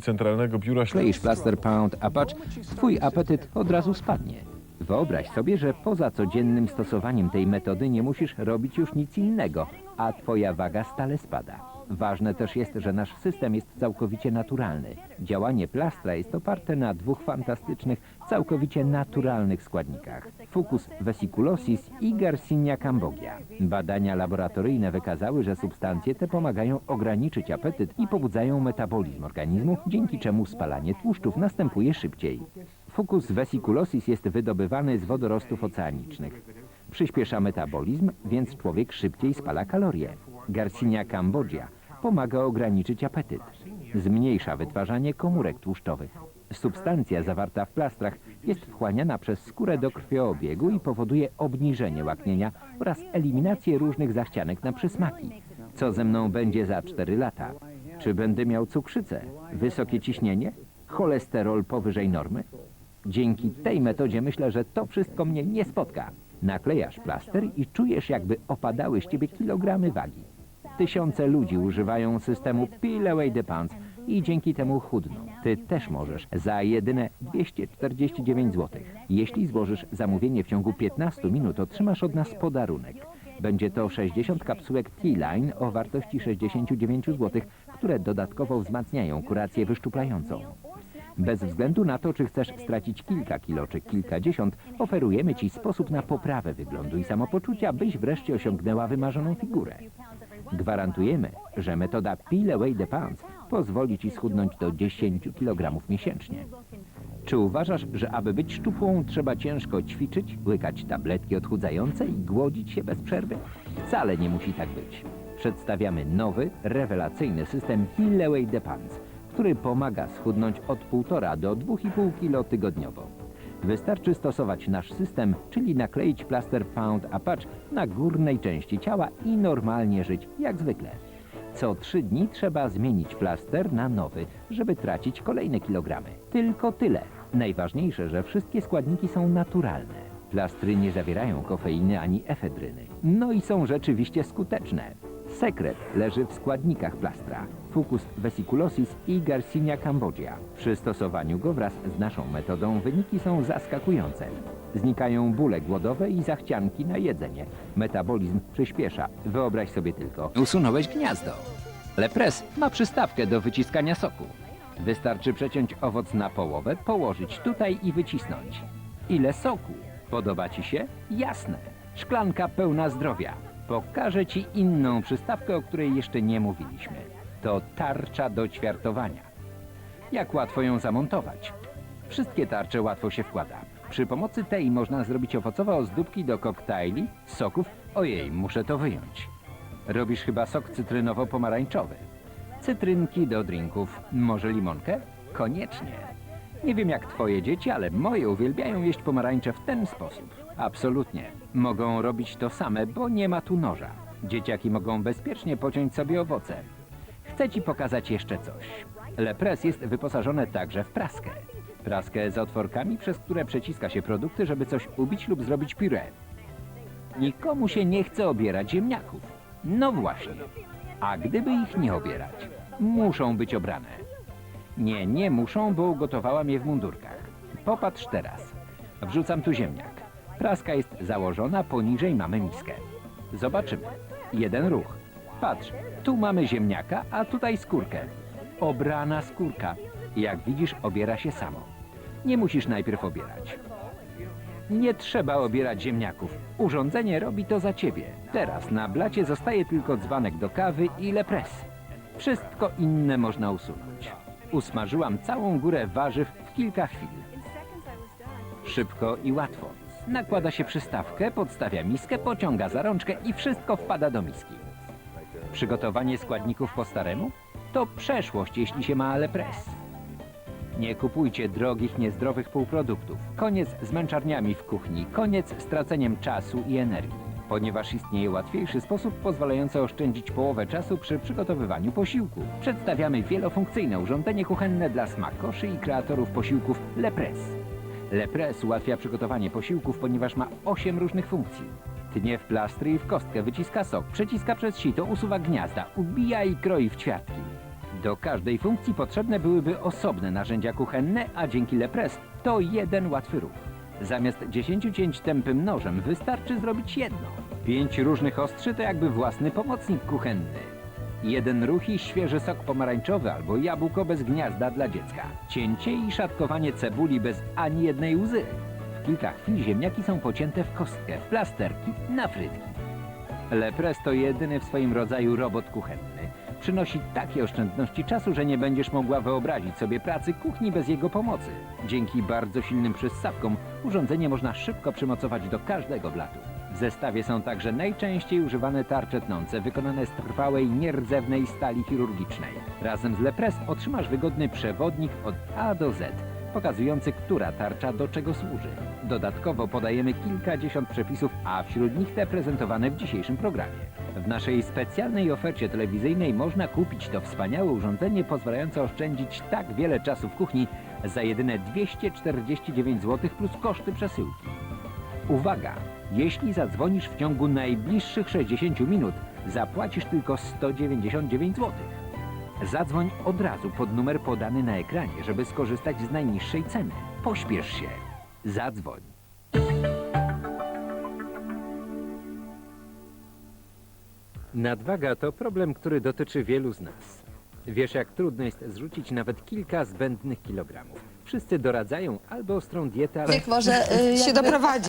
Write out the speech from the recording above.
Centralnego Biura Kleisz plaster Pound Apache, twój apetyt od razu spadnie. Wyobraź sobie, że poza codziennym stosowaniem tej metody nie musisz robić już nic innego, a twoja waga stale spada. Ważne też jest, że nasz system jest całkowicie naturalny. Działanie plastra jest oparte na dwóch fantastycznych, całkowicie naturalnych składnikach. Fucus vesiculosis i Garcinia cambogia. Badania laboratoryjne wykazały, że substancje te pomagają ograniczyć apetyt i pobudzają metabolizm organizmu, dzięki czemu spalanie tłuszczów następuje szybciej. Fucus vesiculosis jest wydobywany z wodorostów oceanicznych. Przyspiesza metabolizm, więc człowiek szybciej spala kalorie. Garcinia cambogia pomaga ograniczyć apetyt. Zmniejsza wytwarzanie komórek tłuszczowych. Substancja zawarta w plastrach jest wchłaniana przez skórę do krwioobiegu i powoduje obniżenie łaknienia oraz eliminację różnych zachcianek na przysmaki. Co ze mną będzie za 4 lata? Czy będę miał cukrzycę, wysokie ciśnienie, cholesterol powyżej normy? Dzięki tej metodzie myślę, że to wszystko mnie nie spotka. Naklejasz plaster i czujesz, jakby opadały z ciebie kilogramy wagi. Tysiące ludzi używają systemu Peel Away the Pounds i dzięki temu chudną. Ty też możesz za jedyne 249 zł. Jeśli złożysz zamówienie w ciągu 15 minut, otrzymasz od nas podarunek. Będzie to 60 kapsułek T-Line o wartości 69 zł, które dodatkowo wzmacniają kurację wyszczuplającą. Bez względu na to, czy chcesz stracić kilka kilo czy kilkadziesiąt, oferujemy Ci sposób na poprawę wyglądu i samopoczucia, byś wreszcie osiągnęła wymarzoną figurę. Gwarantujemy, że metoda Peel Away the Pounds pozwoli Ci schudnąć do 10 kg miesięcznie. Czy uważasz, że aby być szczupłą trzeba ciężko ćwiczyć, łykać tabletki odchudzające i głodzić się bez przerwy? Wcale nie musi tak być. Przedstawiamy nowy, rewelacyjny system Peel Away the Pounds, który pomaga schudnąć od 1,5 do 2,5 kg tygodniowo. Wystarczy stosować nasz system, czyli nakleić plaster Pound Apache na górnej części ciała i normalnie żyć jak zwykle. Co trzy dni trzeba zmienić plaster na nowy, żeby tracić kolejne kilogramy. Tylko tyle. Najważniejsze, że wszystkie składniki są naturalne. Plastry nie zawierają kofeiny ani efedryny. No i są rzeczywiście skuteczne. Sekret leży w składnikach plastra. Fucus vesiculosis i Garcinia cambogia. Przy stosowaniu go wraz z naszą metodą wyniki są zaskakujące. Znikają bóle głodowe i zachcianki na jedzenie. Metabolizm przyspiesza. Wyobraź sobie tylko. Usunąłeś gniazdo. Lepres ma przystawkę do wyciskania soku. Wystarczy przeciąć owoc na połowę, położyć tutaj i wycisnąć. Ile soku? Podoba Ci się? Jasne. Szklanka pełna zdrowia. Pokażę Ci inną przystawkę, o której jeszcze nie mówiliśmy. To tarcza do ćwiartowania. Jak łatwo ją zamontować? Wszystkie tarcze łatwo się wkłada. Przy pomocy tej można zrobić owocowe ozdóbki do koktajli, soków. Ojej, muszę to wyjąć. Robisz chyba sok cytrynowo-pomarańczowy. Cytrynki do drinków. Może limonkę? Koniecznie. Nie wiem jak twoje dzieci, ale moje uwielbiają jeść pomarańcze w ten sposób. Absolutnie. Mogą robić to same, bo nie ma tu noża. Dzieciaki mogą bezpiecznie pociąć sobie owoce. Chcę ci pokazać jeszcze coś. Lepres jest wyposażone także w praskę. Praskę z otworkami, przez które przeciska się produkty, żeby coś ubić lub zrobić puree. Nikomu się nie chce obierać ziemniaków. No właśnie. A gdyby ich nie obierać? Muszą być obrane. Nie, nie muszą, bo ugotowałam je w mundurkach. Popatrz teraz. Wrzucam tu ziemniak. Praska jest założona, poniżej mamy miskę. Zobaczymy. Jeden ruch. Patrz, tu mamy ziemniaka, a tutaj skórkę. Obrana skórka. Jak widzisz, obiera się samo. Nie musisz najpierw obierać. Nie trzeba obierać ziemniaków. Urządzenie robi to za ciebie. Teraz na blacie zostaje tylko dzbanek do kawy i lepres. Wszystko inne można usunąć. Usmażyłam całą górę warzyw w kilka chwil. Szybko i łatwo. Nakłada się przystawkę, podstawia miskę, pociąga za rączkę i wszystko wpada do miski. Przygotowanie składników po staremu? To przeszłość, jeśli się ma Alepres. Nie kupujcie drogich, niezdrowych półproduktów. Koniec z męczarniami w kuchni, koniec z traceniem czasu i energii. Ponieważ istnieje łatwiejszy sposób pozwalający oszczędzić połowę czasu przy przygotowywaniu posiłku. Przedstawiamy wielofunkcyjne urządzenie kuchenne dla smakoszy i kreatorów posiłków Lepres. Lepres ułatwia przygotowanie posiłków, ponieważ ma 8 różnych funkcji. Tnie w plastry i w kostkę, wyciska sok, przeciska przez sito, usuwa gniazda, ubija i kroi w ćwiartki. Do każdej funkcji potrzebne byłyby osobne narzędzia kuchenne, a dzięki Lepres to jeden łatwy ruch. Zamiast 10 cięć tępym nożem wystarczy zrobić jedno. Pięć różnych ostrzy to jakby własny pomocnik kuchenny. Jeden ruch i świeży sok pomarańczowy albo jabłko bez gniazda dla dziecka. Cięcie i szatkowanie cebuli bez ani jednej łzy. Kilka chwil ziemniaki są pocięte w kostkę, w plasterki, na frytki. Lepres to jedyny w swoim rodzaju robot kuchenny. Przynosi takie oszczędności czasu, że nie będziesz mogła wyobrazić sobie pracy kuchni bez jego pomocy. Dzięki bardzo silnym przyssawkom urządzenie można szybko przymocować do każdego blatu. W zestawie są także najczęściej używane tarcze tnące wykonane z trwałej, nierdzewnej stali chirurgicznej. Razem z Lepres otrzymasz wygodny przewodnik od A do Z, pokazujący, która tarcza do czego służy. Dodatkowo podajemy kilkadziesiąt przepisów, a wśród nich te prezentowane w dzisiejszym programie. W naszej specjalnej ofercie telewizyjnej można kupić to wspaniałe urządzenie pozwalające oszczędzić tak wiele czasu w kuchni za jedyne 249 zł plus koszty przesyłki. Uwaga! Jeśli zadzwonisz w ciągu najbliższych 60 minut, zapłacisz tylko 199 zł. Zadzwoń od razu pod numer podany na ekranie, żeby skorzystać z najniższej ceny. Pośpiesz się. Zadzwoń. Nadwaga to problem, który dotyczy wielu z nas. Wiesz, jak trudno jest zrzucić nawet kilka zbędnych kilogramów. Wszyscy doradzają albo ostrą dietę, ale Wiek może y, się doprowadzi.